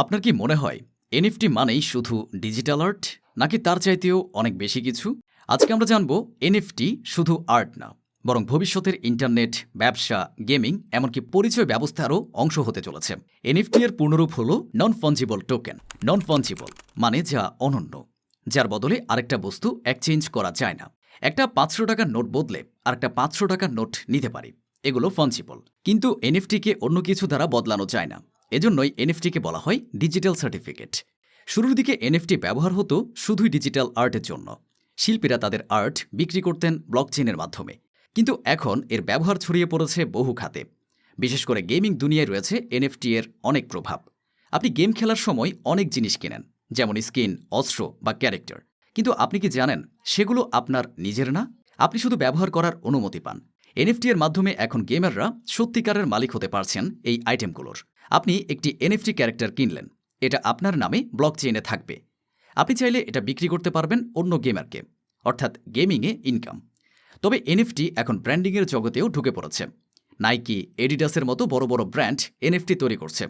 আপনার কি মনে হয় এনএফটি মানেই শুধু ডিজিটাল আর্ট নাকি তার চাইতেও অনেক বেশি কিছু? আজকে আমরা জানব এনএফটি শুধু আর্ট না, বরং ভবিষ্যতের ইন্টারনেট ব্যবসা গেমিং এমনকি পরিচয় ব্যবস্থারও অংশ হতে চলেছে। এনএফটি এর পূর্ণরূপ হল নন ফঞ্জিবল টোকেন নন ফঞ্জিবল মানে যা অনন্য, যার বদলে আরেকটা বস্তু এক্সচেঞ্জ করা যায় না। একটা পাঁচশো টাকার নোট বদলে আরেকটা পাঁচশো টাকার নোট নিতে পারি, এগুলো ফঞ্জিবল কিন্তু এনএফটিকে অন্য কিছু দ্বারা বদলানো যায় না। এজন্যই এনএফটিকে বলা হয় ডিজিটাল সার্টিফিকেট। শুরুর দিকে এনএফটি ব্যবহার হতো শুধুই ডিজিটাল আর্টের জন্য। শিল্পীরা তাদের আর্ট বিক্রি করতেন ব্লকচেনের মাধ্যমে। কিন্তু এখন এর ব্যবহার ছড়িয়ে পড়েছে বহু খাতে। বিশেষ করে গেমিং দুনিয়ায় রয়েছে এনএফটি এর অনেক প্রভাব। আপনি গেম খেলার সময় অনেক জিনিস কেনেন, যেমন স্কিন, অস্ত্র বা ক্যারেক্টার। কিন্তু আপনি কি জানেন, সেগুলো আপনার নিজের না? আপনি শুধু ব্যবহার করার অনুমতি পান। এনএফটি এর মাধ্যমে এখন গেমাররা সত্যিকারের মালিক হতে পারছেন এই আইটেমগুলোর। আপনি একটি এনএফটি ক্যারেক্টার কিনলেন। এটা আপনার নামে ব্লক চেইনে থাকবে। আপনি চাইলে এটা বিক্রি করতে পারবেন অন্য গেমারকে, অর্থাৎ গেমিংয়ে ইনকাম। তবে এনএফটি এখন ব্র্যান্ডিংয়ের জগতেও ঢুকে পড়েছে। নাইকি এডিডাসের মতো বড় বড় ব্র্যান্ড এনএফটি তৈরি করছে।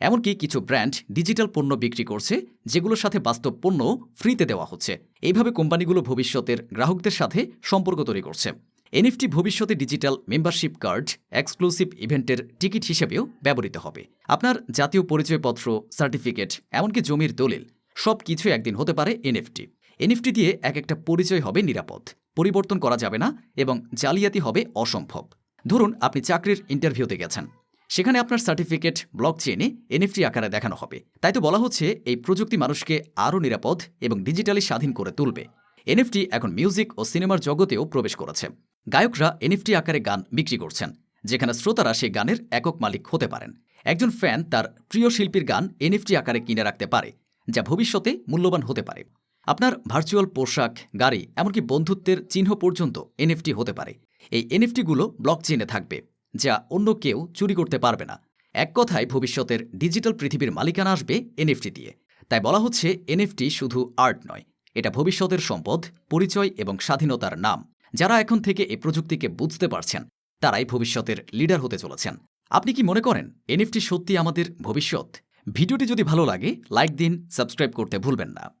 এমনকি কিছু ব্র্যান্ড ডিজিটাল পণ্য বিক্রি করছে, যেগুলোর সাথে বাস্তব পণ্য ফ্রিতে দেওয়া হচ্ছে। এইভাবে কোম্পানিগুলো ভবিষ্যতের গ্রাহকদের সাথে সম্পর্ক তৈরি করছে। এনএফটি ভবিষ্যতে ডিজিটাল মেম্বারশিপ কার্ড এক্সক্লুসিভ ইভেন্টের টিকিট হিসেবেও ব্যবহৃত হবে। আপনার জাতীয় পরিচয়পত্র, সার্টিফিকেট, এমনকি জমির দলিল, সব কিছু একদিন হতে পারে এনএফটি। এনএফটি দিয়ে এক একটা পরিচয় হবে নিরাপদ, পরিবর্তন করা যাবে না এবং জালিয়াতি হবে অসম্ভব। ধরুন, আপনি চাকরির ইন্টারভিউতে গেছেন। সেখানে আপনার সার্টিফিকেট ব্লক চেনে এনএফটি আকারে দেখানো হবে। তাই তো বলা হচ্ছে, এই প্রযুক্তি মানুষকে আরও নিরাপদ এবং ডিজিটালি স্বাধীন করে তুলবে। এনএফটি এখন মিউজিক ও সিনেমার জগতেও প্রবেশ করেছে। গায়করা এনএফটি আকারে গান বিক্রি করছেন, যেখানে শ্রোতারা সেই গানের একক মালিক হতে পারেন। একজন ফ্যান তার প্রিয় শিল্পীর গান এনএফটি আকারে কিনে রাখতে পারে, যা ভবিষ্যতে মূল্যবান হতে পারে। আপনার ভার্চুয়াল পোশাক, গাড়ি, এমনকি বন্ধুত্বের চিহ্ন পর্যন্ত এনএফটি হতে পারে। এই এনএফটিগুলো ব্লক চেনে থাকবে, যা অন্য কেউ চুরি করতে পারবে না। এক কথায়, ভবিষ্যতের ডিজিটাল পৃথিবীর মালিকানা আসবে এনএফটি দিয়ে। তাই বলা হচ্ছে, এনএফটি শুধু আর্ট নয়, এটা ভবিষ্যতের সম্পদ, পরিচয় এবং স্বাধীনতার নাম। যারা এখন থেকে এ প্রযুক্তিকে বুঝতে পারছেন, তারাই ভবিষ্যতের লিডার হতে চলেছেন। আপনি কি মনে করেন এনএফটি সত্যি আমাদের ভবিষ্যৎ? ভিডিওটি যদি ভালো লাগে, লাইক দিন, সাবস্ক্রাইব করতে ভুলবেন না।